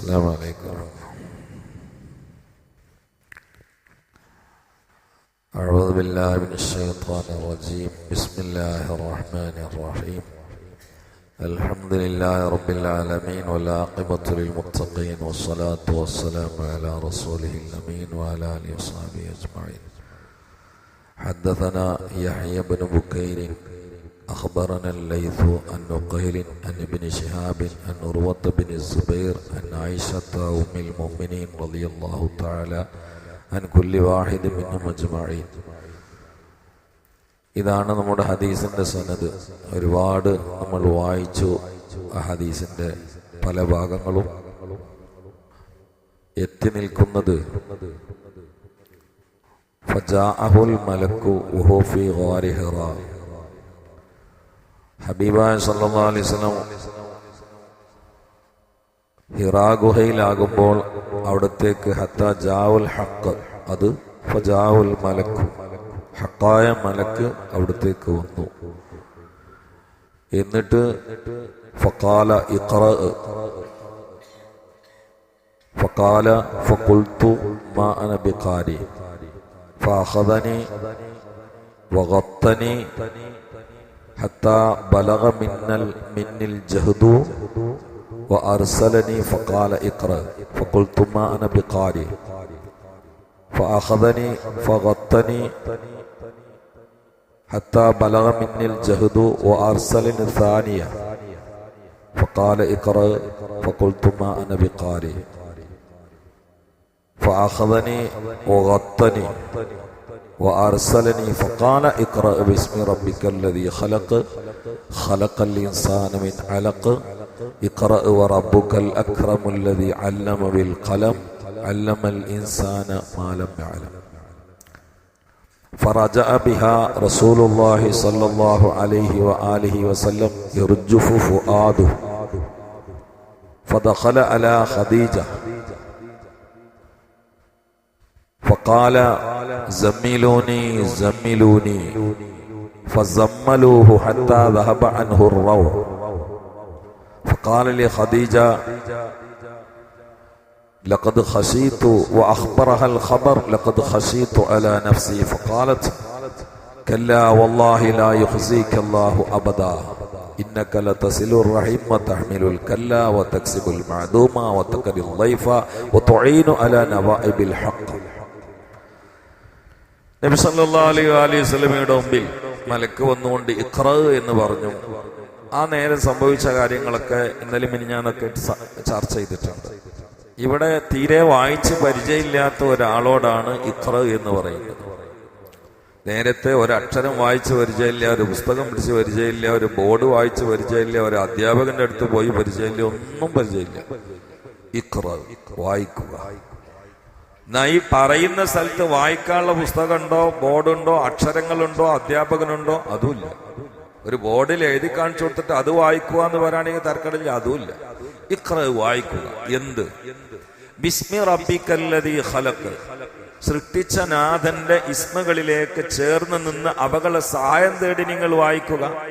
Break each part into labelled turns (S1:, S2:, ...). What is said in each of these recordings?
S1: السلام عليكم أعوذ بالله من الشيطان الرجيم بسم الله الرحمن الرحيم الحمد لله رب العالمين والعاقبة للمتقين والصلاة والسلام على رسوله الأمين وعلى آله وصحبه أجمعين حدثنا يحيى بن بكير أخبرنا الليث عن نقيل عن ابن شهاب عن عروة بن الزبير عن عائشة أم المؤمنين رضي الله تعالى عن كل واحد منهم أجمعين ഇതാണ് നമ്മുടെ ഹദീസിന്റെ സനത് ഒരുപാട് നമ്മൾ വായിച്ചു ആ ഹദീസിന്റെ പല ഭാഗങ്ങളും എത്തി നിൽക്കുന്നത് ഫജാഅഹുൽ മലക്കു വഹു ഫീ ഗാരി ഹിറാ ഹബീബായ സല്ലാ അലിസ്ലം ഹിറാ ഗുഹയിലാകുമ്പോൾ അവിടത്തേക്ക് ഹത്ത ജാവുൽ ഹക്ക് അത് ഫജാവുൽ മലക്ക് ഹക്കായ മലക്ക് അവിടത്തേക്ക് വന്നു. എന്നിട്ട് ഫക്കാല ഇഖറ ഫക്കാല ഫക്കുൽത്തു മാ അനബിക്കാരി ഫാഹദനി വഗത്തനി حتى بلغ من من الجهد وأرسلني فقال اقرأ. فقلت ما أنا بقارئ. فأخذني فغطني حتى بلغ مني الجهد وأرسلني ثانية فقال اقرأ. فقلت ما أنا بقارئ. فأخذني وغطني. وأرسلني فقال اقرأ باسم ربك الذي خلق خلق الإنسان من علق. اقرأ وربك الأكرم الذي علم بالقلم علم الإنسان ما لم يعلم. فرجع بها رسول الله صلى الله عليه وآله وسلم يرجف فؤاده. فدخل على خديجة. فقال زملوني زملوني فزملوه حتى ذهب عنه الروع. فقال لخديجة لقد خشيت وأخبرها الخبر لقد خشيت على نفسي. فقالت كلا والله لا يخزيك الله أبدا. إنك لتصل الرحم وتحمل الكلا وتكسب المعدوم وتقري الضيف وتعين على نوائب الحق. നബി സല്ലല്ലാഹു അലൈഹി അലൈഹി സ്വലമയുടെ മുമ്പിൽ മലക്ക് വന്നുകൊണ്ട് ഇഖ്റ എന്ന് പറഞ്ഞു. ആ നേരം സംഭവിച്ച കാര്യങ്ങളൊക്കെ ഇന്നലെ മിനിഞ്ഞാന്നൊക്കെ സ- ചർച്ച ചെയ്തിട്ടുണ്ട്. ഇവിടെ തീരെ വായിച്ച് പരിചയമില്ലാത്ത ഒരാളോടാണ് ഇഖ്റ എന്ന് പറയുന്നത്. നേരത്തെ ഒരക്ഷരം വായിച്ച് പരിചയമില്ല ഒരു പുസ്തകം പിടിച്ച് പരിചയമില്ല ഒരു ബോർഡ് വായിച്ച് പരിചയമില്ല ഒരു അധ്യാപകന്റെ അടുത്ത് പോയി പരിചയമില്ല ഒന്നും പരിചയമില്ല. ഇഖ്റ വായിക്കുക. ഈ പറയുന്ന സ്ഥലത്ത് വായിക്കാനുള്ള പുസ്തകമുണ്ടോ? ബോർഡുണ്ടോ? അക്ഷരങ്ങളുണ്ടോ? അധ്യാപകനുണ്ടോ? അതുമില്ല. ഒരു ബോർഡിൽ എഴുതി കാണിച്ചു കൊടുത്തിട്ട് അത് വായിക്കുക എന്ന് പറയുകയാണെങ്കിൽ തർക്കടില്ല അതുമില്ല. ഇക്ര വായിക്കുക. എന്ത്? ബിസ്മി റബിക്കല്ലതി ഹലക്ക് സൃഷ്ടിച്ച നാഥന്റെ ഇസ്മകളിലേക്ക് ചേർന്ന് നിന്ന് അവകളെ സഹായം തേടി നിങ്ങൾ വായിക്കുക.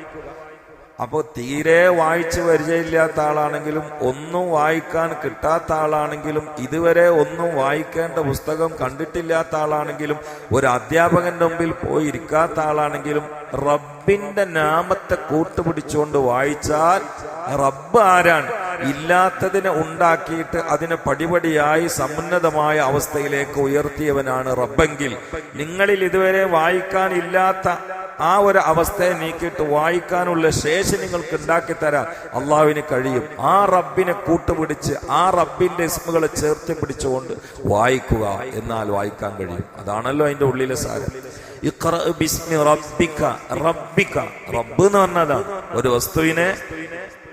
S1: അപ്പോ തീരെ വായിച്ച് പരിചയമില്ലാത്ത ആളാണെങ്കിലും ഒന്നും വായിക്കാൻ കിട്ടാത്ത ആളാണെങ്കിലും ഇതുവരെ ഒന്നും വായിക്കേണ്ട പുസ്തകം കണ്ടിട്ടില്ലാത്ത ആളാണെങ്കിലും ഒരു അധ്യാപകന്റെ മുമ്പിൽ പോയി ഇരിക്കാത്ത ആളാണെങ്കിലും റബ്ബിന്റെ നാമത്തെ കൂട്ടുപിടിച്ചുകൊണ്ട് വായിച്ചാൽ റബ്ബ് ആരാണ്? ഇല്ലാത്തതിനെ ഉണ്ടാക്കിയിട്ട് അതിനെ പടിപടിയായി സമുന്നതമായ അവസ്ഥയിലേക്ക് ഉയർത്തിയവനാണ് റബ്ബെങ്കിൽ. നിങ്ങളിൽ ഇതുവരെ വായിക്കാനില്ലാത്ത ആ ഒരു അവസ്ഥയെ നീക്കിയിട്ട് വായിക്കാനുള്ള ശേഷി നിങ്ങൾക്ക് ഉണ്ടാക്കി തരാൻ അള്ളാവിന് കഴിയും. ആ റബ്ബിനെ കൂട്ടുപിടിച്ച് ആ റബ്ബിന്റെ ഇസ്മുകളെ ചേർത്ത് പിടിച്ചുകൊണ്ട് വായിക്കുക എന്നാൽ വായിക്കാൻ കഴിയും. അതാണല്ലോ അതിന്റെ ഉള്ളിലെ സാരം. റബ്ബിക്ക റബ്ബിക റബ്ബ് എന്ന് പറഞ്ഞതാണ്. ഒരു വസ്തുവിനെ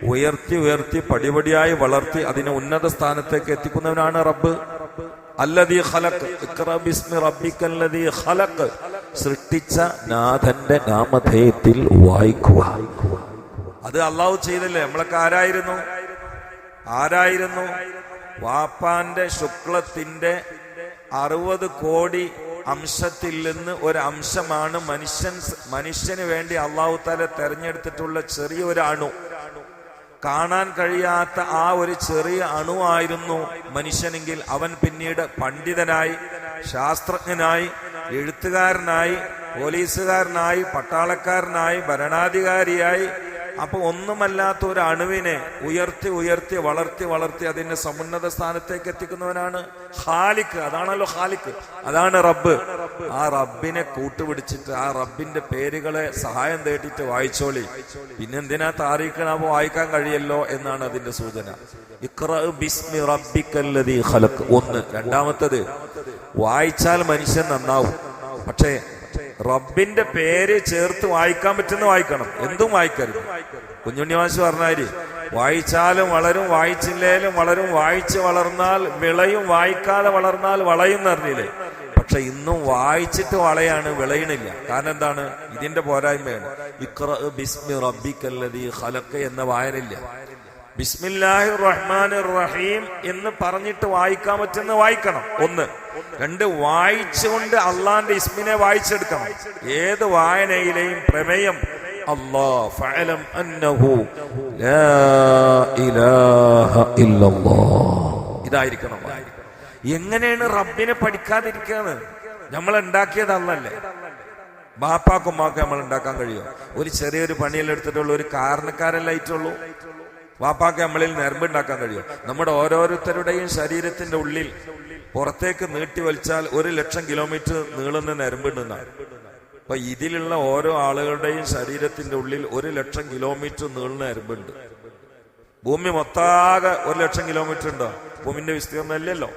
S1: ഉയർത്തി ഉയർത്തി പടിപടിയായി വളർത്തി അതിനെ ഉന്നത സ്ഥാനത്തേക്ക് എത്തിക്കുന്നവനാണ് റബ്ബ്. അല്ലതീ ഖലഖ്. ഇഖ്റ ബിസ്മി റബ്ബിക്കല്ലതീ ഖലഖ്. സൃഷ്ടിച്ച നാഥന്റെ നാമധേയത്തിൽ വായിക്കുക. അത് അള്ളാഹു ചെയ്തല്ലേ? നമ്മളൊക്കെ ആരായിരുന്നു? ആരായിരുന്നു? വാപ്പാന്റെ ശുക്ലത്തിന്റെ അറുപത് കോടി അംശത്തിൽ നിന്ന് ഒരു അംശമാണ് മനുഷ്യൻ മനുഷ്യന് വേണ്ടി അള്ളാഹു താല തെരഞ്ഞെടുത്തിട്ടുള്ള ചെറിയൊരു അണു. കാണാൻ കഴിയാത്ത ആ ഒരു ചെറിയ അണു ആയിരുന്നു മനുഷ്യനെങ്കിൽ അവൻ പിന്നീട് പണ്ഡിതനായി ശാസ്ത്രജ്ഞനായി എഴുത്തുകാരനായി പോലീസുകാരനായി പട്ടാളക്കാരനായി ഭരണാധികാരിയായി അപ്പൊ ഒന്നുമല്ലാത്ത ഒരു അണുവിനെ ഉയർത്തി ഉയർത്തി വളർത്തി വളർത്തി അതിന്റെ സമുന്നത സ്ഥാനത്തേക്ക് എത്തിക്കുന്നവനാണ് ഹാലിക്ക് അതാണല്ലോ ഹാലിക്ക് അതാണ് റബ്ബ്. ആ റബ്ബിനെ കൂട്ടുപിടിച്ചിട്ട് ആ റബ്ബിന്റെ പേരുകളെ സഹായം തേടിയിട്ട് വായിച്ചോളി. പിന്നെന്തിനാ താരീഖിനാമോ വായിക്കാൻ കഴിയല്ലോ എന്നാണ് അതിന്റെ സൂചന. ഇക്ര ബിസ്മി റബ്ബിക്കല്ലദീ ഖലഖ്. ഒന്ന്. രണ്ടാമത്തത് വായിച്ചാൽ മനുഷ്യൻ നന്നാവും. പക്ഷേ റബ്ബിന്റെ പേര് ചേർത്ത് വായിക്കാൻ പറ്റുന്ന വായിക്കണം. എന്തും വായിക്കരുത്. കുഞ്ഞുണ്ണിവാശ് പറഞ്ഞാൽ വായിച്ചാലും വളരും വായിച്ചില്ലേലും വളരും. വായിച്ച് വളർന്നാൽ വിളയും വായിക്കാതെ വളർന്നാൽ വളയും എന്നറിഞ്ഞില്ലേ പക്ഷെ ഇന്നും വായിച്ചിട്ട് വളയാണ് വിളയണില്ല. കാരണം എന്താണ്? ഇതിന്റെ പോരായ്മയാണ്. ഇക്ര ബിസ്മി റബ്ബിക്കല്ലതി ഖലക്ക എന്ന വായനില്ല ബിസ്മില്ലാഹി റഹ്മാൻ റഹീം എന്ന് പറഞ്ഞിട്ട് വായിക്കാൻ പറ്റുന്ന വായിക്കണം. ഒന്ന്. രണ്ട് വായിച്ചുകൊണ്ട് അള്ളാന്റെ ഇസ്മിനെ വായിച്ചെടുക്കണം. ഏത് വായനയിലെയും പ്രമേയം ഇതായിരിക്കണം. എങ്ങനെയാണ് റബ്ബിനെ പഠിക്കാതിരിക്കാന്ന് നമ്മൾ ഉണ്ടാക്കിയതല്ലേ ബാപ്പാക്കും മാക്കും നമ്മൾ ഉണ്ടാക്കാൻ കഴിയുമോ ഒരു ചെറിയൊരു പണിയെല്ലാം എടുത്തിട്ടുള്ള ഒരു കാരണക്കാരല്ലായിട്ടുള്ളൂ വാപ്പാക്ക് നമ്മളിൽ നെരമ്പുണ്ടാക്കാൻ കഴിയും. നമ്മുടെ ഓരോരുത്തരുടെയും ശരീരത്തിന്റെ ഉള്ളിൽ പുറത്തേക്ക് നീട്ടി വലിച്ചാൽ ഒരു ലക്ഷം കിലോമീറ്റർ നീളുന്ന നെരമ്പുണ്ടെന്നാണ് അപ്പൊ ഇതിലുള്ള ഓരോ ആളുകളുടെയും ശരീരത്തിന്റെ ഉള്ളിൽ ഒരു ലക്ഷം കിലോമീറ്റർ നീളുന്ന നെരമ്പുണ്ട് ഭൂമി മൊത്താകെ ഒരു ലക്ഷം കിലോമീറ്റർ ഉണ്ടോ? ഭൂമിന്റെ വിസ്തീർണം അല്ലല്ലോ.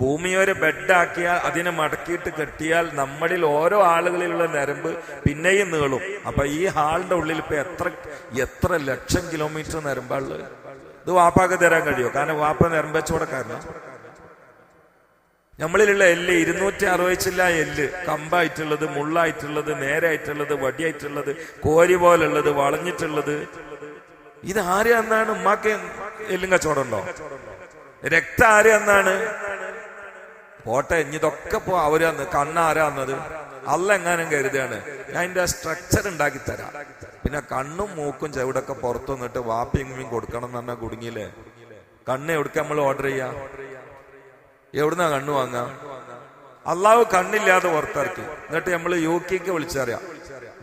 S1: ഭൂമി ഒരു ബെഡാക്കിയാൽ അതിനെ മടക്കിയിട്ട് കെട്ടിയാൽ നമ്മളിൽ ഓരോ ആളുകളിലുള്ള നരമ്പ് പിന്നെയും നീളും. അപ്പൊ ഈ ഹാളിന്റെ ഉള്ളിൽ ഇപ്പൊ എത്ര എത്ര ലക്ഷം കിലോമീറ്റർ നരമ്പാൾ ഇത് വാപ്പാക്ക് തരാൻ കഴിയുമോ കാരണം വാപ്പ നരമ്പച്ചോടക്കാരനാ നമ്മളിലുള്ള എല്ല് ഇരുന്നൂറ്റി അറുപതിച്ചില്ല എല്ല്. കമ്പായിട്ടുള്ളത് മുള്ളായിട്ടുള്ളത് നേരായിട്ടുള്ളത് വടിയായിട്ടുള്ളത് കോരി പോലുള്ളത് വളഞ്ഞിട്ടുള്ളത്. ഇത് ആര് എന്നാണ് ഉമ്മാക്ക് എല്ലും കച്ചവടമുണ്ടോ രക്തം ആര് എന്നാണ് പോട്ടെ ഇതൊക്കെ പോ അവർ കണ്ണാരാന്നത്? അല്ല എങ്ങാനും കരുതാണ് ഞാൻ അതിന്റെ സ്ട്രക്ചർ ഉണ്ടാക്കി തരാം പിന്നെ കണ്ണും മൂക്കും ചെവിടൊക്കെ പുറത്തു നിന്നിട്ട് വാപ്പിയും കൊടുക്കണം എന്ന് പറഞ്ഞാൽ കുടുങ്ങിയില്ലേ? കണ്ണ് എവിടേക്ക് നമ്മൾ ഓർഡർ ചെയ്യാ? എവിടുന്നാ കണ്ണു വാങ്ങാ അള്ളാവ് കണ്ണില്ലാതെ പുറത്തിറക്കി. എന്നിട്ട് നമ്മൾ യു കെക്ക് വിളിച്ചറിയാം.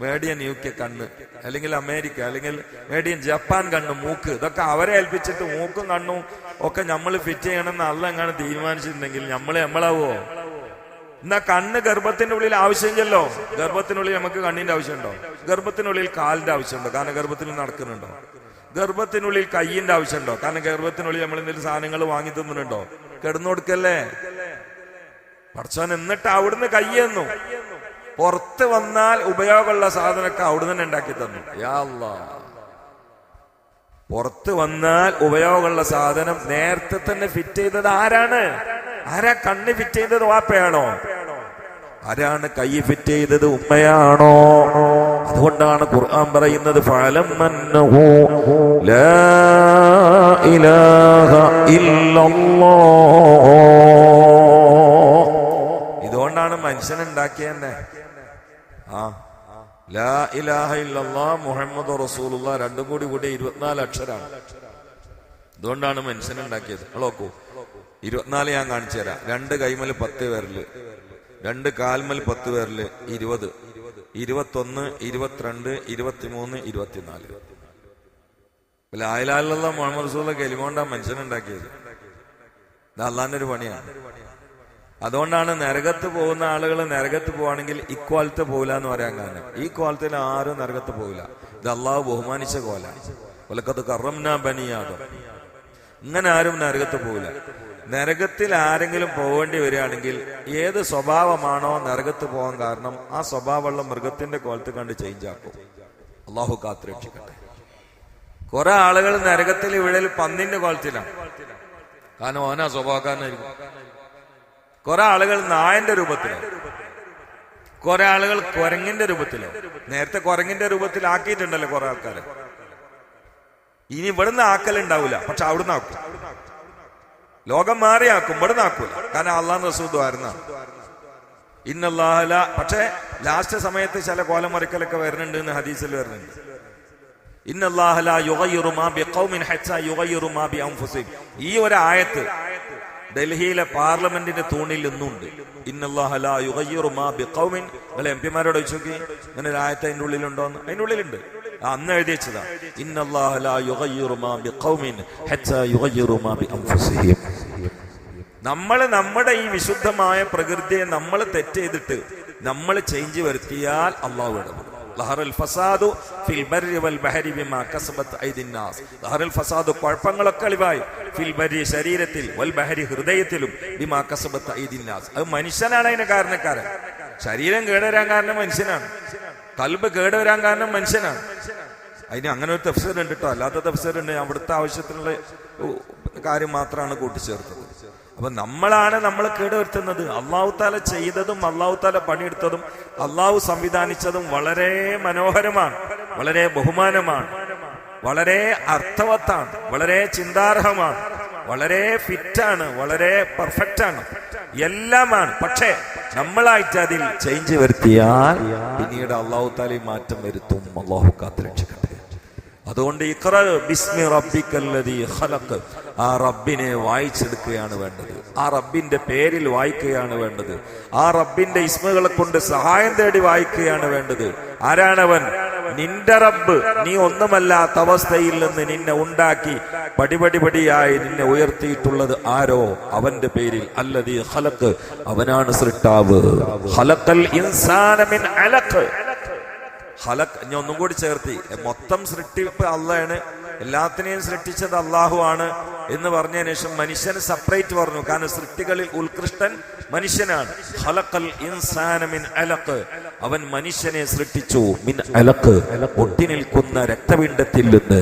S1: മേഡിയൻ യു കെ കണ്ണ്. അല്ലെങ്കിൽ അമേരിക്ക അല്ലെങ്കിൽ മേഡിയൻ ജപ്പാൻ കണ്ണ് മൂക്ക്. ഇതൊക്കെ അവരെ ഏൽപ്പിച്ചിട്ട് മൂക്കും കണ്ണും ഒക്കെ നമ്മൾ ഫിറ്റ് ചെയ്യണമെന്ന് അല്ല എങ്ങനെ തീരുമാനിച്ചിട്ടുണ്ടെങ്കിൽ നമ്മളെ നമ്മളാവോ? എന്നാ കണ്ണ് ഗർഭത്തിന്റെ ഉള്ളിൽ ആവശ്യമില്ലല്ലോ? ഗർഭത്തിനുള്ളിൽ നമുക്ക് കണ്ണിന്റെ ആവശ്യമുണ്ടോ? ഗർഭത്തിനുള്ളിൽ കാലിന്റെ ആവശ്യമുണ്ടോ? കാരണം ഗർഭത്തിൽ നടക്കുന്നുണ്ടോ? ഗർഭത്തിനുള്ളിൽ കയ്യിന്റെ ആവശ്യമുണ്ടോ? കാരണം ഗർഭത്തിനുള്ളിൽ നമ്മൾ എന്തെങ്കിലും സാധനങ്ങൾ വാങ്ങി തിന്നുന്നുണ്ടോ? കിടന്നു കൊടുക്കല്ലേ? പഠിച്ചവൻ എന്നിട്ട് അവിടുന്ന് കയ്യെന്നു പുറത്ത് വന്നാൽ ഉപയോഗമുള്ള സാധനമൊക്കെ അവിടുന്ന് തന്നെ ഉണ്ടാക്കി തന്നു. യാ. പുറത്ത് വന്നാൽ ഉപയോഗമുള്ള സാധനം നേരത്തെ തന്നെ ഫിറ്റ് ചെയ്തത് ആരാണ്? ആരാ കണ്ണ് ഫിറ്റ് ചെയ്തത് വാപ്പയാണോ? ആരാണ് കൈ ഫിറ്റ് ചെയ്തത് ഉമ്മയാണോ? അതുകൊണ്ടാണ് ഖുർആൻ പറയുന്നത് ഫലം ഇതുകൊണ്ടാണ് മനുഷ്യൻ ഉണ്ടാക്കിയെന്നെ ആ. ലാ ഇലാഹ ഇല്ലല്ലാ മുഹമ്മദ് റസൂലുള്ള രണ്ടും കൂടി കൂടി ഇരുപത്തിനാല് അക്ഷരാണ്. അതുകൊണ്ടാണ് മനുഷ്യൻ ഉണ്ടാക്കിയത്. നോക്കൂ. ഇരുപത്തിനാല് ഞാൻ കാണിച്ചു തരാം. രണ്ട് കൈമൽ പത്ത് പേരിൽ രണ്ട് കാൽമൽ പത്ത് പേരിൽ ഇരുപത്. ഇരുപത്തൊന്ന് ഇരുപത്തിരണ്ട് ഇരുപത്തിമൂന്ന് ഇരുപത്തിനാല്. ലായിലാലുള്ള മുഹമ്മദ് റസൂലുള്ള കെലിമോണ്ടാ മനുഷ്യൻ ഉണ്ടാക്കിയത്. ഇത് അള്ളാന്റെ ഒരു പണിയാണ്. അതുകൊണ്ടാണ് നരകത്ത് പോകുന്ന ആളുകൾ നരകത്ത് പോവാണെങ്കിൽ ഇക്വാലത്ത് പോകില്ല എന്ന് പറയാൻ കാരണം. ഈ കോലത്തിൽ ആരും നരകത്ത് പോകില്ല ഇത് അള്ളാഹു ബഹുമാനിച്ച കോല കൊലക്കത്ത് കറംന ബനിയാദം ഇങ്ങനെ ആരും നരകത്ത് പോകില്ല നരകത്തിൽ ആരെങ്കിലും പോകേണ്ടി വരികയാണെങ്കിൽ ഏത് സ്വഭാവമാണോ നരകത്ത് പോകാൻ കാരണം ആ സ്വഭാവമുള്ള മൃഗത്തിന്റെ കോലത്ത് കണ്ട് ചേഞ്ച് ആക്കും. അള്ളാഹു കാത്തുരക്ഷിക്കട്ടെ. കുറെ ആളുകൾ നരകത്തിൽ വിഴൽ പന്നിന്റെ കോലത്തിലാണ് കാരണം ഓനാ സ്വഭാവക്കാരനായിരിക്കും. കുറെ ആളുകൾ നായന്റെ രൂപത്തിലോ. കുറെ ആളുകൾ കുരങ്ങിന്റെ രൂപത്തിലോ. നേരത്തെ കുരങ്ങിന്റെ രൂപത്തിൽ ആക്കിയിട്ടുണ്ടല്ലോ കുറെ ആൾക്കാർ ഇനി ഇവിടുന്ന് ആക്കലുണ്ടാവില്ല പക്ഷെ അവിടുന്ന് ആക്കും. ലോകം മാറിയാക്കും ഇവിടുന്ന് ആക്കൂല. കാരണം അള്ളാഹ് റസൂദ്വാരുന്ന ഇന്നല്ലാഹല പക്ഷെ ലാസ്റ്റ് സമയത്ത് ചില കോലം മറിക്കലൊക്കെ വരുന്നുണ്ട്. എന്ന് ഹദീസിൽ വരുന്നുണ്ട് ഈ ഒരു ആയത്ത് ഡൽഹിയിലെ പാർലമെന്റിന്റെ തൂണിൽ ഇന്നുണ്ട് ഇന്നല്ലാഹ ലാ യുഗയ്യിറു മാ ബിഖൗമിൻ. നിങ്ങൾ എം പിമാരോട് ചോദിച്ചു ഇങ്ങനെ ഒരു ആയത്ത് അതിന്റെ ഉള്ളിലുണ്ടോ അതിന്റെ ഉള്ളിലുണ്ട്. അന്ന് എഴുതി വെച്ചതാ. ഇന്നല്ലാഹ ലാ യുഗയ്യിറു മാ ബിഖൗമിൻ ഹത്താ യുഗയ്യിറു മാ ബിഅൻഫുസിഹിം നമ്മൾ നമ്മുടെ ഈ വിശുദ്ധമായ പ്രകൃതിയെ നമ്മൾ തെറ്റ് ചെയ്തിട്ട് നമ്മൾ ചേഞ്ച് വരുത്തിയാൽ അള്ളാഹു ഇടപെടും. ഫസാദു ഫിൽ ബർരി വൽ ബഹരി ബിമാ കസബത്ത് ഐദിന്നാസ്. നാസ് ലഹറുൽ ഫസാദു കുഴപ്പങ്ങളൊക്കെ അളിവായി. ഫിൽ ബർരി ശരീരത്തിൽ വൽ ബഹരി ഹൃദയത്തിലും ബിമാ കസബത്ത് ഐദിൻ നാസ് അത് മനുഷ്യനാണ് അതിന് കാരണക്കാരൻ. ശരീരം കേടുവരാൻ കാരണം മനുഷ്യനാണ്. കൽബ് കേടുവരാൻ കാരണം മനുഷ്യനാണ്. അതിന് അങ്ങനെ ഒരു തഫ്സീർ ഉണ്ട് കേട്ടോ അല്ലാത്ത തഫ്സീർ ഉണ്ട്. അവിടുത്തെ ആവശ്യത്തിനുള്ള കാര്യം മാത്രമാണ് കൂട്ടിച്ചേർത്തത്. അപ്പൊ നമ്മളാണ് നമ്മൾ കേടുവരുത്തുന്നത്. അള്ളാഹു താല ചെയ്തതും അള്ളാഹു താല പണിയെടുത്തതും അള്ളാഹു സംവിധാനിച്ചതും വളരെ മനോഹരമാണ് വളരെ ബഹുമാനമാണ് വളരെ അർത്ഥവത്താണ് വളരെ ചിന്താർഹമാണ് വളരെ ഫിറ്റാണ് വളരെ പെർഫെക്റ്റ് ആണ് എല്ലാമാണ്. പക്ഷേ നമ്മളായിട്ട് അതിൽ ചേഞ്ച് വരുത്തിയാൽ പിന്നീട് അള്ളാഹു താലി മാറ്റം വരുത്തും. അള്ളാഹു കാത്തുരക്ഷിക്കട്ടെ അതുകൊണ്ട് ഇഖ്റ ബിസ്മി റബ്ബിക്കല്ലതി ഖലഖ്. ആ റബ്ബിനെ വായിച്ചെടുക്കുകയാണ് വേണ്ടത്. ആ റബ്ബിന്റെ പേരിൽ വായിക്കുകയാണ് വേണ്ടത്. ആ റബ്ബിന്റെ ഇസ്മകളെ കൊണ്ട് സഹായം തേടി വായിക്കുകയാണ് വേണ്ടത്. ആരാണവൻ? നിന്റെ റബ്ബ്. നീ ഒന്നുമല്ലാത്ത അവസ്ഥയിൽ നിന്ന് നിന്നെ ഉണ്ടാക്കി പടിപടിപടിയായി നിന്നെ ഉയർത്തിയിട്ടുള്ളത് ആരോ? അവന്റെ പേരിൽ. അല്ലതി ഹലക്ക് അവനാണ് സൃഷ്ടാവ്. ഖലഖൽ ഇൻസാന മിൻ അലഖ്. ഹലക് ഞാൻ ഒന്നും കൂടി ചേർത്തി. മൊത്തം സൃഷ്ടിപ്പ് അള്ളയാണ് എല്ലാത്തിനെയും സൃഷ്ടിച്ചത് അള്ളാഹു ആണ് എന്ന് പറഞ്ഞതിന് ശേഷം മനുഷ്യന് സെപ്പറേറ്റ് പറഞ്ഞു. കാരണം സൃഷ്ടികളിൽ ഉത്കൃഷ്ടൻ മനുഷ്യനാണ്. ഹലക്കൽ ഇൻസാന മിൻ അലക്ക് അവൻ മനുഷ്യനെ സൃഷ്ടിച്ചു. മിൻ അലക്ക് ഒട്ടി നിൽക്കുന്ന രക്തപിണ്ഡത്തിൽ നിന്ന്.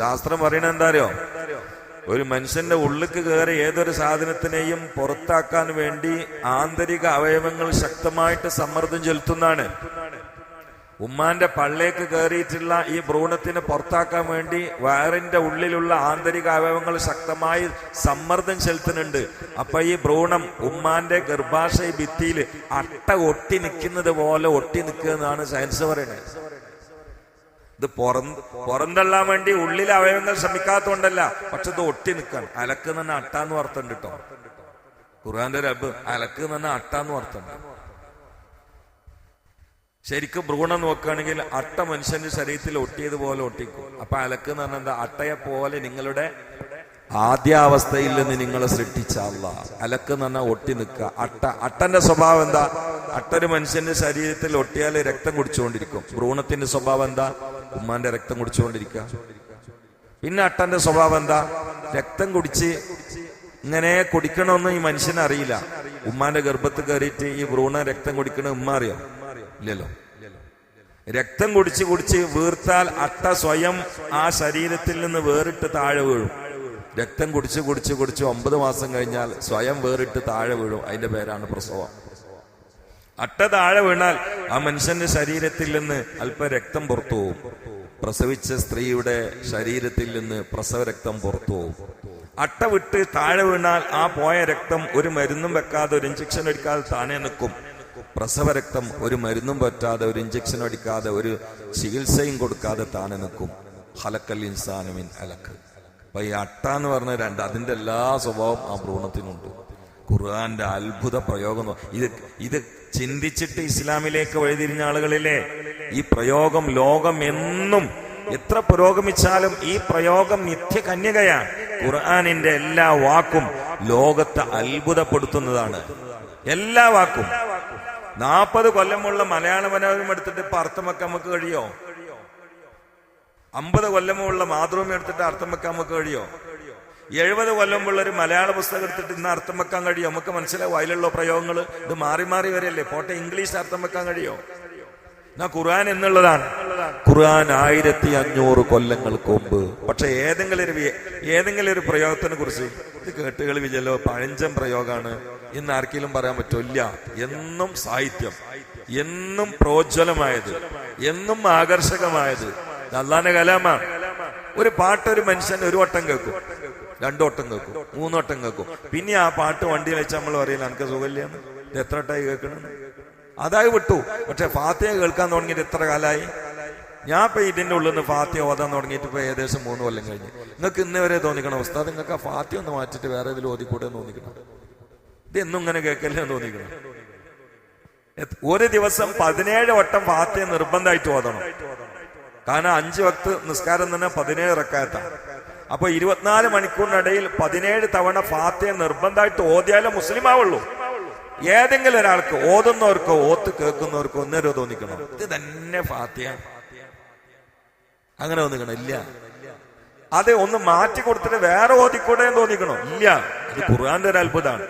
S1: ശാസ്ത്രം പറയണത് എന്താറിയോ ഒരു മനുഷ്യന്റെ ഉള്ളിക്ക് കയറി ഏതൊരു സാധനത്തിനെയും പുറത്താക്കാൻ വേണ്ടി ആന്തരിക അവയവങ്ങൾ ശക്തമായിട്ട് സമ്മർദ്ദം ചെലുത്തുന്നതാണ്. ഉമ്മാന്റെ പള്ളേക്ക് കയറിയിട്ടുള്ള ഈ ഭ്രൂണത്തിന് പുറത്താക്കാൻ വേണ്ടി വയറിന്റെ ഉള്ളിലുള്ള ആന്തരിക അവയവങ്ങൾ ശക്തമായി സമ്മർദ്ദം ചെലുത്തുന്നുണ്ട്. അപ്പൊ ഈ ഭ്രൂണം ഉമ്മാന്റെ ഗർഭാശയ ഭിത്തിയിൽ അട്ട ഒട്ടി നിൽക്കുന്നത് പോലെ ഒട്ടി നിൽക്കുന്നതാണ് സയൻസ് പറയുന്നത്. ഇത് പുറം പുറന്തള്ളാൻ വേണ്ടി ഉള്ളിലെ അവയവങ്ങൾ ശ്രമിക്കാത്തതുകൊണ്ടല്ല പക്ഷെ ഇത് ഒട്ടി നിൽക്കാൻ അലക്കുന്ന അട്ട അട്ടാന്ന് അർത്ഥമുണ്ട് കേട്ടോ. ഖുർആന്റെ റബ്ബ് അലക്കുന്ന അട്ട അർത്ഥമുണ്ട് ശരിക്കും ഭ്രൂണം നോക്കുകയാണെങ്കിൽ അട്ട മനുഷ്യന്റെ ശരീരത്തിൽ ഒട്ടിയതുപോലെ ഒട്ടിക്കും. അപ്പൊ അലക്ക് എന്ന് പറഞ്ഞാൽ എന്താ? അട്ടയെ പോലെ നിങ്ങളുടെ ആദ്യാവസ്ഥയിൽ നിന്ന് നിങ്ങളെ സൃഷ്ടിച്ച അല്ല അലക്ക് എന്ന് പറഞ്ഞാൽ ഒട്ടി നിൽക്കുക. അട്ട അട്ടന്റെ സ്വഭാവം എന്താ? അട്ട ഒരു മനുഷ്യന്റെ ശരീരത്തിൽ ഒട്ടിയാൽ രക്തം കുടിച്ചുകൊണ്ടിരിക്കും. ഭ്രൂണത്തിന്റെ സ്വഭാവം എന്താ? ഉമ്മാന്റെ രക്തം കുടിച്ചുകൊണ്ടിരിക്കുക. പിന്നെ അട്ടന്റെ സ്വഭാവം എന്താ? രക്തം കുടിച്ച് ഇങ്ങനെ കുടിക്കണമെന്ന് ഈ മനുഷ്യനറിയില്ല ഉമ്മാന്റെ ഗർഭത്തിൽ കയറിയിട്ട് ഈ ഭ്രൂണ രക്തം കുടിക്കണ ഉമ്മ അറിയോ? ഇല്ലല്ലോ. രക്തം കുടിച്ച് കുടിച്ച് വീർത്താൽ അട്ട സ്വയം ആ ശരീരത്തിൽ നിന്ന് വേറിട്ട് താഴെ വീഴും. രക്തം കുടിച്ച് കുടിച്ച് കുടിച്ച് ഒമ്പത് മാസം കഴിഞ്ഞാൽ സ്വയം വേറിട്ട് താഴെ വീഴും. അതിന്റെ പേരാണ് പ്രസവം. അട്ട താഴെ വീണാൽ ആ മനുഷ്യന്റെ ശരീരത്തിൽ നിന്ന് അല്പം രക്തം പുറത്തു പോകും. പ്രസവിച്ച സ്ത്രീയുടെ ശരീരത്തിൽ നിന്ന് പ്രസവ രക്തം പുറത്തു പോകും. അട്ട വിട്ട് താഴെ വീണാൽ ആ പോയ രക്തം ഒരു മരുന്നും വെക്കാതെ ഒരു ഇഞ്ചക്ഷൻ എടുക്കാതെ താനെ നിൽക്കും. പ്രസവ രക്തം ഒരു മരുന്നും പറ്റാതെ ഒരു ഇഞ്ചക്ഷനും അടിക്കാതെ ഒരു ചികിത്സയും കൊടുക്കാതെ താനെ നിൽക്കും. ഹലക്കൽ ഇൻസാനുമിൻ അലക്ക് അപ്പൊ ഈ അട്ട എന്ന് പറഞ്ഞ രണ്ട് അതിന്റെ എല്ലാ സ്വഭാവം ആ ഭ്രൂണത്തിനുണ്ട്. ഖുർആന്റെ അത്ഭുത പ്രയോഗം ഇത് ഇത് ചിന്തിച്ചിട്ട് ഇസ്ലാമിലേക്ക് വഴിതിരിഞ്ഞ ആളുകളിലെ ഈ പ്രയോഗം ലോകം എന്നും എത്ര പുരോഗമിച്ചാലും ഈ പ്രയോഗം നിത്യ കന്യകയാണ് ഖുർആാനിന്റെ എല്ലാ വാക്കും ലോകത്തെ അത്ഭുതപ്പെടുത്തുന്നതാണ്. എല്ലാ വാക്കും. നാൽപ്പത് കൊല്ലമുള്ള മലയാള മനോരമ എടുത്തിട്ട് ഇപ്പൊ അർത്ഥം വെക്കാൻ നമുക്ക് കഴിയോ? അമ്പത് കൊല്ലമുള്ള മാതൃഭൂമി എടുത്തിട്ട് അർത്ഥം വെക്കാൻ നമുക്ക് കഴിയോ? എഴുപത് കൊല്ലമുള്ള ഒരു മലയാള പുസ്തകം എടുത്തിട്ട് ഇന്ന് അർത്ഥം വെക്കാൻ കഴിയോ? നമുക്ക് മനസ്സിലാവും അതിലുള്ള പ്രയോഗങ്ങൾ ഇത് മാറി മാറി വരല്ലേ പോട്ടെ ഇംഗ്ലീഷ് അർത്ഥം വെക്കാൻ കഴിയോ? എന്നാ ഖുർആൻ എന്നുള്ളതാണ്. ഖുർആൻ ആയിരത്തി അഞ്ഞൂറ് കൊല്ലങ്ങൾക്ക് മുമ്പ്. പക്ഷെ ഏതെങ്കിലും ഒരു ഏതെങ്കിലും ഒരു പ്രയോഗത്തിനെ കുറിച്ച് ഇത് കേട്ടുകൾ വിജയല്ലോ പഴഞ്ചൻ പ്രയോഗമാണ്. എന്ന് ആർക്കെങ്കിലും പറയാൻ പറ്റില്ല എന്നും സാഹിത്യം. എന്നും പ്രോജ്വലമായത്. എന്നും ആകർഷകമായത്. അള്ളാന്റെ കലാമാണ്. ഒരു പാട്ട് ഒരു മനുഷ്യൻ ഒരു വട്ടം കേൾക്കും. രണ്ടു വട്ടം കേൾക്കും. മൂന്ന് വട്ടം കേൾക്കും. പിന്നെ ആ പാട്ട് വണ്ടിയിൽ വെച്ച് നമ്മൾ പറയില്ല എനിക്ക് സുഖമില്ലാന്ന്? ഇത് എത്ര വട്ടമായി കേൾക്കണം അതായി വിട്ടു. പക്ഷെ ഫാത്തിയ കേൾക്കാൻ തുടങ്ങിയിട്ട് എത്ര കാലായി? ഞാൻ ഇപ്പൊ ഇതിന്റെ ഉള്ളിൽ നിന്ന് ഫാത്തിയ ഓതാൻ തുടങ്ങിയിട്ട് ഇപ്പൊ ഏകദേശം മൂന്ന് കൊല്ലം കഴിഞ്ഞ്. നിങ്ങൾക്ക് ഇന്ന് വരെ തോന്നിക്കണം ഉസ്താദ് നിങ്ങൾക്ക് ആ ഫാത്തിയ ഒന്ന് മാറ്റിട്ട് വേറെ ഇതിൽ ഓതിക്കൂടെ തോന്നിക്കണം? ഇത് എന്നും ഇങ്ങനെ കേൾക്കല്ലേ തോന്നിക്കണം. ഒരു ദിവസം പതിനേഴ് വട്ടം ഫാത്യ നിർബന്ധമായിട്ട് ഓതണം. കാരണം അഞ്ച് വക്ത് നിസ്കാരം തന്നെ പതിനേഴ് റക്കാത്ത അപ്പൊ ഇരുപത്തിനാല് മണിക്കൂറിനിടയിൽ പതിനേഴ് തവണ ഫാത്തിയ നിർബന്ധമായിട്ട് ഓതിയാലേ മുസ്ലിം ആവുള്ളൂ ഏതെങ്കിലും ഒരാൾക്ക് ഓതുന്നവർക്കോ ഓത്ത് കേൾക്കുന്നവർക്കോ ഒന്നേരോ തോന്നിക്കണം? ഇത് തന്നെ ഫാത്തിയ അങ്ങനെ തോന്നിക്കണം? ഇല്ല. അതെ ഒന്ന് മാറ്റി കൊടുത്തിട്ട് വേറെ ഓതിക്കൂടെ തോന്നിക്കണോ? ഇല്ല. ഇത് ഖുർആന്റെ ഒരു അത്ഭുതമാണ്.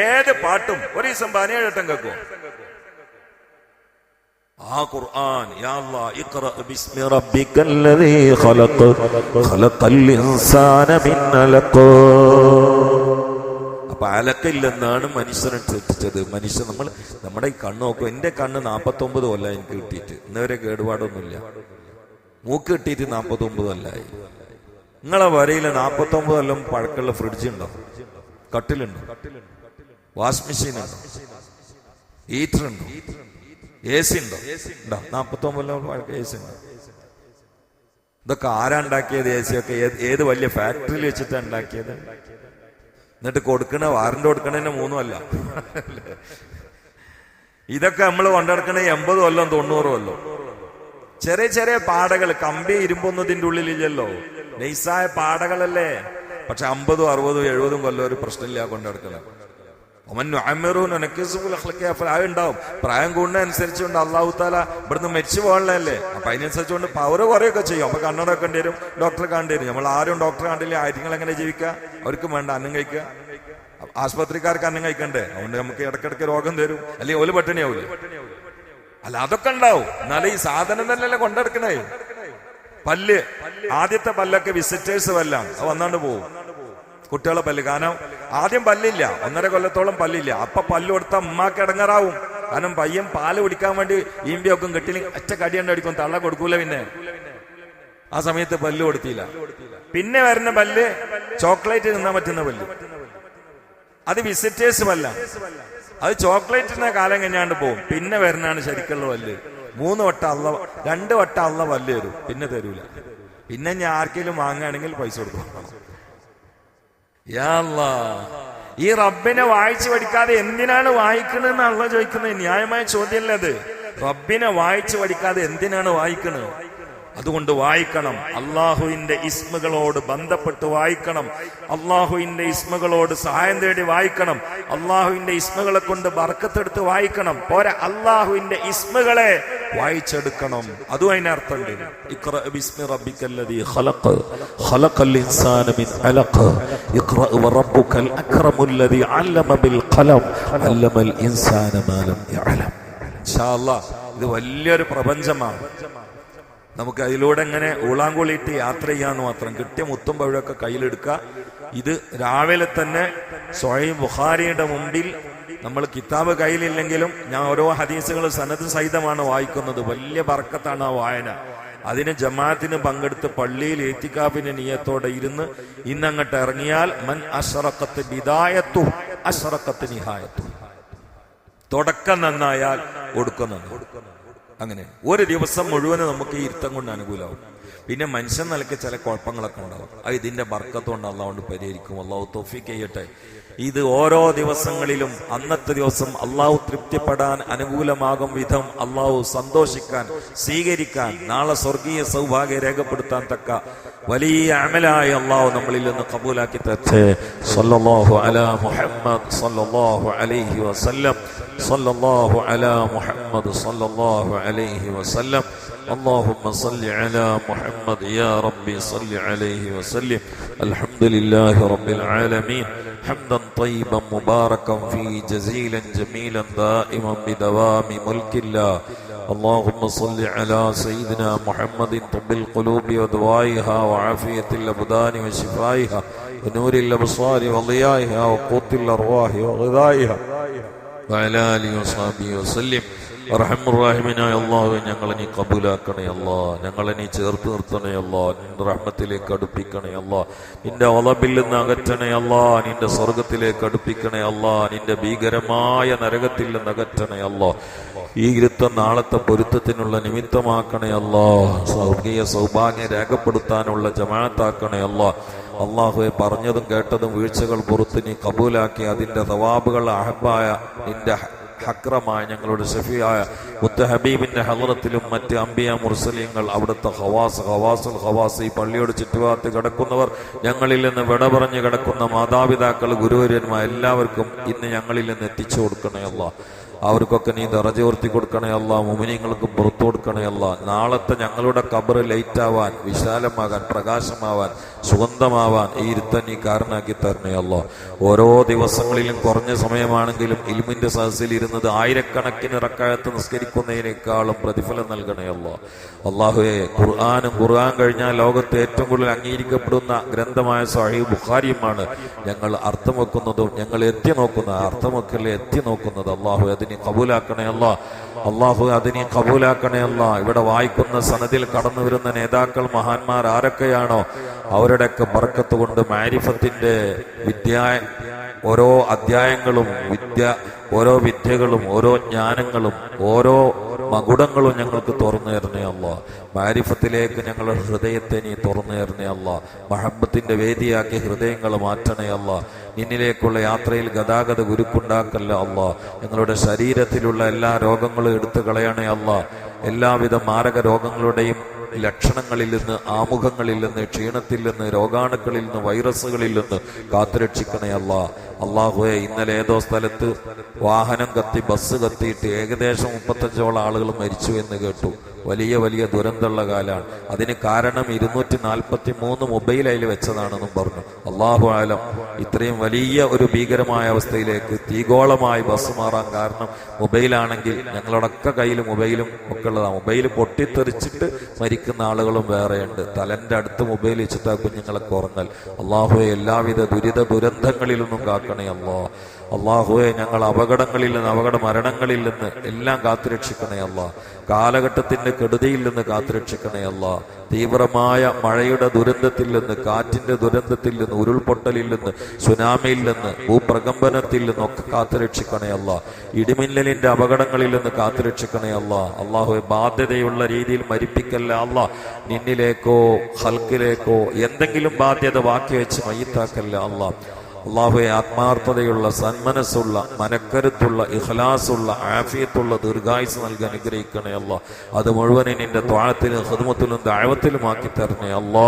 S1: ഏത് പാട്ടും ഒരു ദിവസം പതിനേഴട്ടം കേൾക്കും. ആ ഖുർആൻ യാ ഇഖ്റ ബിസ്മി
S2: റബ്ബിക്കൽ ലദീ ഖലഖ ഖലഖൽ ഇൻസാന മിൻ അലഖ്
S1: അപ്പൊ അലക്കില്ലെന്നാണ് മനുഷ്യനെ സൃഷ്ടിച്ചത് മനുഷ്യൻ നമ്മൾ നമ്മുടെ ഈ കണ്ണ് നോക്കും. എന്റെ കണ്ണ് നാൽപ്പത്തൊമ്പത് കൊല്ല എനിക്ക് കിട്ടിയിട്ട്. ഇന്നവരെ കേടുപാടൊന്നുമില്ല. മൂക്ക് കിട്ടിയിട്ട് നാൽപ്പത്തൊമ്പത് കൊല്ലമായി നിങ്ങളെ വരയിൽ നാൽപ്പത്തൊമ്പത് കൊല്ലം പഴക്കമുള്ള ഫ്രിഡ്ജ് ഉണ്ടോ? കട്ടിലുണ്ടോ. വാഷ് മെഷീൻ ഉണ്ട് ഹീറ്റർ ഉണ്ട് എ സി ഉണ്ടോ. ഉണ്ടോ നാപ്പത്തി ഒമ്പത് കൊല്ലം എ സി ഉണ്ട്. ഇതൊക്കെ ആരാ ഉണ്ടാക്കിയത് എ സി? ഒക്കെ ഏത് വലിയ ഫാക്ടറിയിൽ വെച്ചിട്ടാണ് ഉണ്ടാക്കിയത്? എന്നിട്ട് കൊടുക്കണ വാറന്റ് കൊടുക്കണതിന് മൂന്നുമല്ല ഇതൊക്കെ നമ്മൾ കൊണ്ടെടുക്കണ എൺപത് കൊല്ലം തൊണ്ണൂറ് കൊല്ലം. ചെറിയ ചെറിയ പാടകൾ കമ്പി ഇരുമ്പൊന്നും ഇതിന്റെ ഉള്ളിലില്ലല്ലോ. നൈസായ പാടകളല്ലേ? പക്ഷെ അമ്പതും അറുപതും എഴുപതും കൊല്ലം ഒരു പ്രശ്നമില്ല കൊണ്ടെടുക്കണം ഉണ്ടാവും. പ്രായം കൂടുന്നതനുസരിച്ചുകൊണ്ട് അള്ളാഹു താല ഇവിടുന്ന് മരിച്ചു പോകണല്ലേ അപ്പൊ അതിനനുസരിച്ചുകൊണ്ട് പവർ കുറയൊക്കെ ചെയ്യും. അപ്പൊ കണ്ണട വെക്കേണ്ടി വരും ഡോക്ടറെ കാണേണ്ടി വരും നമ്മൾ ആരും ഡോക്ടറെ കണ്ടില്ല. ആര്യങ്ങൾ എങ്ങനെ ജീവിക്കുക? അവർക്ക് വേണ്ട അന്നം കഴിക്കുക. ആശുപത്രിക്കാർക്ക് അന്നം കഴിക്കണ്ടേ? അതുകൊണ്ട് നമുക്ക് ഇടക്കിടക്ക് രോഗം തരും. അല്ലെങ്കിൽ ഒരു പട്ടിണിയാവില്ല അല്ല അതൊക്കെ ഉണ്ടാവും. എന്നാലും ഈ സാധനം തന്നെയല്ലേ കൊണ്ടെടുക്കണേ? പല്ല്. ആദ്യത്തെ പല്ലൊക്കെ വിസിറ്റേഴ്സ് പല്ലാണ്. അത് വന്നാണ്ട് പോകും കുട്ടികളെ പല്ല്. കാരണം ആദ്യം പല്ലില്ല. ഒന്നര കൊല്ലത്തോളം പല്ലില്ല. അപ്പൊ പല്ല് കൊടുത്താൽ ഉമ്മാക്ക് ഇടങ്ങറാവും കാരണം പയ്യൻ പാൽ കുടിക്കാൻ വേണ്ടി ഈമ്പിയൊക്കെ കെട്ടി അച്ഛ കടിയണ്ട അടിക്കും. തള്ള കൊടുക്കൂല പിന്നെ. ആ സമയത്ത് പല്ല് കൊടുത്തില്ല. പിന്നെ വരുന്ന പല്ല് ചോക്ലേറ്റ് തിന്നാൻ പറ്റുന്ന പല്ല്. അത് വിസിറ്റേഴ്സ് പല്ല. അത് ചോക്ലേറ്റിന്റെ കാലം കഴിഞ്ഞാണ്ട് പോകും പിന്നെ വരുന്നതാണ് ശരിക്കുള്ള പല്ല്. മൂന്ന് വട്ടം അള്ള രണ്ട് വട്ടം അള്ള പല്ല് തരും. പിന്നെ തരൂല. പിന്നെ ഞാൻ ആർക്കെങ്കിലും വാങ്ങുകയാണെങ്കിൽ പൈസ കൊടുക്കും. യാ അല്ലാ. ഈ റബ്ബിനെ വായിച്ചു പഠിക്കാതെ എന്തിനാണ് വായിക്കണെന്ന് അള്ള ചോദിക്കുന്നത്? ന്യായമായ ചോദ്യമല്ലേ അത്? റബ്ബിനെ വായിച്ചു പഠിക്കാതെ എന്തിനാണ് വായിക്കണത്? അതുകൊണ്ട് വായിക്കണം അള്ളാഹുവിന്റെ ഇസ്മുകളോട് ബന്ധപ്പെട്ട് വായിക്കണം അള്ളാഹുവിന്റെ ഇസ്മുകളോട് സഹായം തേടി വായിക്കണം അള്ളാഹുവിന്റെ ഇസ്മുകളെ കൊണ്ട് ബർക്കത്തെടുത്ത് വായിക്കണം പോരാ അള്ളാഹുവിന്റെ ഇസ്മുകളെ വായിച്ചെടുക്കണം അതും അതിനർത്ഥമുണ്ട് ഇഖ്റ ബിസ്മി റബ്ബിക്കല്ലദീ
S2: خلق خلق الإنسان من علق اقرأ وربك الأكرم الذي علم بالقلم علم الإنسان ما لم يعلم
S1: ഇൻഷാ അല്ലാ, ഇത് വലിയൊരു പ്രപഞ്ചമാണ് നമുക്ക് അതിലൂടെ ഇങ്ങനെ ഊളാങ്കുളിയിട്ട് യാത്ര ചെയ്യാന്ന് മാത്രം കിട്ടിയ മുത്തും പഴമൊക്കെ കയ്യിലെടുക്കുക. ഇത് രാവിലെ തന്നെ സ്വയം ബുഹാരിയുടെ മുമ്പിൽ നമ്മൾ കിതാബ് കയ്യിലില്ലെങ്കിലും ഞാൻ ഓരോ ഹദീസുകൾ സനത് സഹിതമാണ് വായിക്കുന്നത്. വലിയ ബർക്കത്താണ് ആ വായന. അതിന് ജമാഅത്തിന് പങ്കെടുത്ത് പള്ളിയിൽ ഏത്തിക്കാപ്പിന്റെ നിയത്തോടെ ഇരുന്ന് ഇന്നങ്ങോട്ട് ഇറങ്ങിയാൽ മൻ അഷറക്കത്ത് ബിദായത്തു അഷറക്കത്ത് നിഹായത്തു. തുടക്കം നന്നായാൽ ഒടുക്കം നന്നാവും അങ്ങനെ. ഒരു ദിവസം മുഴുവനും നമുക്ക് ഈ ഇരുത്തം കൊണ്ട് അനുകൂലമാവും പിന്നെ മനുഷ്യൻ നിലയ്ക്ക് ചില കുഴപ്പങ്ങളൊക്കെ ഉണ്ടാവും. അത് ഇതിന്റെ ബർക്കത്തുകൊണ്ട് അള്ളാഹുകൊണ്ട് പരിഹരിക്കും. അള്ളാഹു തോഫിക്ക് ചെയ്യട്ടെ. ഇത് ഓരോ ദിവസങ്ങളിലും അന്നത്തെ ദിവസം അള്ളാഹു തൃപ്തിപ്പെടാൻ അനുകൂലമാകും വിധം അള്ളാഹു സന്തോഷിക്കാൻ സ്വീകരിക്കാൻ നാളെ സ്വർഗീയ സൗഭാഗ്യം രേഖപ്പെടുത്താൻ തക്ക വലിയ അമലായി അള്ളാഹു നമ്മളിൽ നിന്ന് കബൂലാക്കി തരട്ടെ.
S2: സല്ലല്ലാഹു അലാ മുഹമ്മദ് സല്ലല്ലാഹു അലൈഹി വസല്ലം. സല്ലല്ലാഹു അലാ മുഹമ്മദ് സല്ലല്ലാഹു അലൈഹി വസല്ലം. اللهم صل على محمد يا ربي صل عليه وسلم الحمد لله رب العالمين حمدا طيبا مباركا فيه جزيلا جميلا دائما بدوام ملك الله اللهم صل على سيدنا محمد طب القلوب ودوائها وعافية الأبدان وشفائها ونور الأبصار وضيائها وقوت الأرواح وغذائها وعلى آله وصحبه وسلم റഹമുറാഹിമിനായ അള്ളാഹു ഞങ്ങളെ നീ കബൂലാക്കണേ അല്ലാ ഞങ്ങളെ നീ ചേർത്ത് നിർത്തണേ അല്ലാ നിന്റെ റഹ്മത്തിലേക്ക് അടുപ്പിക്കണേ അല്ലാ നിന്റെ ഒളബിൽ നിന്ന് അകറ്റണേ അല്ലാ നിന്റെ സ്വർഗത്തിലേക്ക് അടുപ്പിക്കണേ അല്ലാ നിന്റെ ഭീകരമായ നരകത്തിൽ നിന്ന് അകറ്റണേ അല്ലാ ഈ ഇരുത്തം നാളത്തെ പൊരുത്തത്തിനുള്ള നിമിത്തമാക്കണേ അല്ലാ സ്വർഗീയ സൗഭാഗ്യം രേഖപ്പെടുത്താനുള്ള ജമാഅത്താക്കണേ അല്ലാ അള്ളാഹുവെ പറഞ്ഞതും കേട്ടതും വീഴ്ചകൾ പുറത്ത് നീ കബൂലാക്കി അതിന്റെ തവാബുകൾ അഹബായ നിന്റെ ഹക്രമായ ഞങ്ങളുടെ ഷഫിയായ മുത്ത ഹബീബിന്റെ ഹലറത്തിലും മറ്റ് അമ്പിയ മുർസലിങ്ങൾ അവിടുത്തെ ഹവാസ് ഹവാസുൽ ഹവാസ് ഈ പള്ളിയോട് ചുറ്റുഭാഗത്ത് കിടക്കുന്നവർ ഞങ്ങളിൽ നിന്ന് വിട പറഞ്ഞു കിടക്കുന്ന മാതാപിതാക്കൾ ഗുരുവര്യന്മാർ എല്ലാവർക്കും ഇന്ന് ഞങ്ങളിൽ നിന്ന് എത്തിച്ചു കൊടുക്കണേ അല്ല അവർക്കൊക്കെ നീ ദറജോർത്തി കൊടുക്കണേ അല്ല മുമിനിങ്ങൾക്ക് പുറത്തു കൊടുക്കണേ അല്ല. നാളത്തെ ഞങ്ങളുടെ കബർ ലൈറ്റാവാൻ വിശാലമാകാൻ പ്രകാശമാവാൻ സുഗന്ധമാവാൻ ഈ ഇരുത്തൻ നീ കാരണാക്കി തരണേ ഓരോ ദിവസങ്ങളിലും കുറഞ്ഞ സമയമാണെങ്കിലും ഇൽമിന്റെ സദസ്സിൽ ഇരുന്നത് ആയിരക്കണക്കിന് ഇറക്കാലത്ത് നിസ്കരിക്കുന്നതിനേക്കാളും പ്രതിഫലം നൽകണേ അള്ളാഹുയെ ഖുർആാനും ഖുർആൻ കഴിഞ്ഞാൽ ലോകത്ത് ഏറ്റവും കൂടുതൽ അംഗീകരിക്കപ്പെടുന്ന ഗ്രന്ഥമായ സാഹിബ് ബുഖാരിയുമാണ് ഞങ്ങൾ അർത്ഥം വെക്കുന്നതും ഞങ്ങൾ എത്തി നോക്കുന്ന അർത്ഥമൊക്കെ എത്തി നോക്കുന്നത് അള്ളാഹു അതിനെ കബൂലാക്കണേ അല്ല. അള്ളാഹു അതിനെ കബൂലാക്കണേ അല്ല. ഇവിടെ വായിക്കുന്ന സനദിൽ കടന്നു വരുന്ന നേതാക്കൾ മഹാന്മാർ ആരൊക്കെയാണോ അവരുടെയൊക്കെ ബർക്കത്ത് കൊണ്ട് മാരിഫത്തിന്റെ വിദ്യാ ഓരോ അധ്യായങ്ങളും വിദ്യ ഓരോ വിദ്യകളും ഓരോ ജ്ഞാനങ്ങളും ഓരോ മകുടങ്ങളും ഞങ്ങൾക്ക് തുറന്നു തരണേ അല്ല മാരിഫത്തിലേക്ക് ഞങ്ങളുടെ ഹൃദയത്തെ നീ തുറന്നു തരണേ അല്ല മഹബത്തിന്റെ വേദിയാക്കി ഹൃദയങ്ങൾ മാറ്റണേ അല്ല നിന്നിലേക്കുള്ള യാത്രയിൽ ഗതാഗത ഗുരുക്കുണ്ടാക്കല്ല അല്ല ഞങ്ങളുടെ ശരീരത്തിലുള്ള എല്ലാ രോഗങ്ങളും എടുത്തു കളയണേ അല്ല എല്ലാവിധ മാരക രോഗങ്ങളുടെയും ലക്ഷണങ്ങളിൽ നിന്ന് ആമുഖങ്ങളിൽ നിന്ന് ക്ഷീണത്തിൽ നിന്ന് രോഗാണുക്കളിൽ നിന്ന് വൈറസുകളിൽ നിന്ന് കാത്തുരക്ഷിക്കണേ അല്ല അള്ളാഹുയെ ഇന്നലെ ഏതോ സ്ഥലത്ത് വാഹനം കത്തി ബസ് കത്തിയിട്ട് ഏകദേശം മുപ്പത്തഞ്ചോളം ആളുകൾ മരിച്ചു എന്ന് കേട്ടു. വലിയ വലിയ ദുരന്തമുള്ള കാലമാണ് അതിന് കാരണം ഇരുന്നൂറ്റി നാൽപ്പത്തി മൂന്ന് മൊബൈൽ അതിൽ വെച്ചതാണെന്നും പറഞ്ഞു. അള്ളാഹു ആലം ഇത്രയും വലിയ ഒരു ഭീകരമായ അവസ്ഥയിലേക്ക് തീഗോളമായി ബസ് മാറാൻ കാരണം മൊബൈലാണെങ്കിൽ ഞങ്ങളോടൊക്കെ കയ്യിൽ മൊബൈലും ഒക്കെ ഉള്ളതാണ് മൊബൈൽ പൊട്ടിത്തെറിച്ചിട്ട് മരിക്കുന്ന ആളുകളും വേറെയുണ്ട്. തലന്റെ അടുത്ത് മൊബൈൽ വെച്ചിട്ട് കുഞ്ഞുങ്ങളെ ഉറങ്ങൽ. അള്ളാഹുവെ എല്ലാവിധ ദുരിത ദുരന്തങ്ങളിൽ നിന്നും കാക്കണേ അള്ളാഹ് അള്ളാഹുവെ ഞങ്ങൾ അപകടങ്ങളിൽ നിന്ന് അപകട മരണങ്ങളിൽ നിന്ന് എല്ലാം കാത്തുരക്ഷിക്കണേ അല്ല കാലഘട്ടത്തിന്റെ കെടുതിയിൽ നിന്ന് കാത്തുരക്ഷിക്കണേ അല്ല തീവ്രമായ മഴയുടെ ദുരന്തത്തിൽ നിന്ന് കാറ്റിന്റെ ദുരന്തത്തിൽ നിന്ന് ഉരുൾപൊട്ടലിൽ നിന്ന് സുനാമിയിൽ നിന്ന് ഭൂപ്രകമ്പനത്തിൽ നിന്നൊക്കെ കാത്തുരക്ഷിക്കണേ അല്ല ഇടിമിന്നലിന്റെ അപകടങ്ങളിൽ നിന്ന് കാത്തുരക്ഷിക്കണേ അല്ല അള്ളാഹുവെ ബാധ്യതയുള്ള രീതിയിൽ മരിപ്പിക്കല്ല അല്ല നിന്നിലേക്കോ ഹൽക്കിലേക്കോ എന്തെങ്കിലും ബാധ്യത ബാക്കി വെച്ച് മയ്യത്താക്കല്ല അല്ല അള്ളാഹുവെ ആത്മാർത്ഥതയുള്ള സന്മനസ്സുള്ള മനക്കരുത്തുള്ള ഇഖ്ലാസുള്ള ആഫിയത്തുള്ള ദീർഘായുസ് നൽകി അനുഗ്രഹിക്കണേ അല്ല. അത് മുഴുവനെ നിന്റെ ത്വാഴത്തിലും ഹൃദമത്തിലും ദാഴവത്തിലും ആക്കി തരണേ അല്ലാ.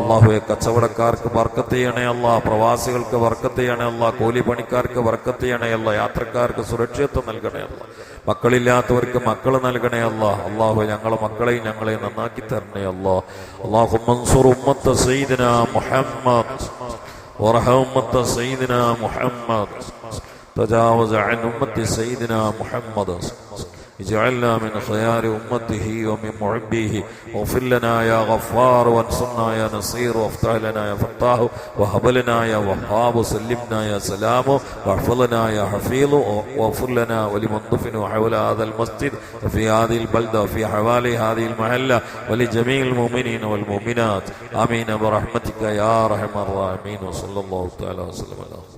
S2: അള്ളാഹുവെ കച്ചവടക്കാർക്ക് വർക്കത്ത് ചെയ്യണേ അല്ല പ്രവാസികൾക്ക് വർക്കത്ത് ചെയ്യണേ അല്ല കൂലിപ്പണിക്കാർക്ക് വർക്കത്ത് ചെയ്യണേ അല്ല യാത്രക്കാർക്ക് സുരക്ഷിതത്വം നൽകണേ അല്ല. മക്കളില്ലാത്തവർക്ക് മക്കൾ നൽകണേ അല്ല. അള്ളാഹു ഞങ്ങളെ മക്കളെയും ഞങ്ങളെയും നന്നാക്കി തരണേ അല്ല. അള്ളാഹു മൻസൂർ ഉമ്മത്ത് സൈദന മുഹമ്മദ്. وارحم أمة سيدنا محمد. تجاوز عن أمة سيدنا محمد. اجعلنا من خيار أمته ومن محبيه. واغفر لنا يا غفار وانصرنا يا نصير وافتح لنا يا فتاح وهب لنا يا وهاب وسلمنا يا سلام واحفظ لنا يا حفيظ واغفر لنا ولمن دفن حول هذا المسجد وفي هذه البلدة وفي حوالي هذه المحلة ولجميع المؤمنين والمؤمنات. آمين برحمتك يا أرحم الراحمين وصلى الله تعالى وسلم على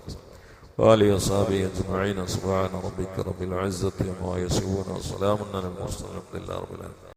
S2: وآله وصحبه أجمعين. سبحان ربك رب العزة عما يصفون وسلام على المرسلين الحمد لله رب العالمين.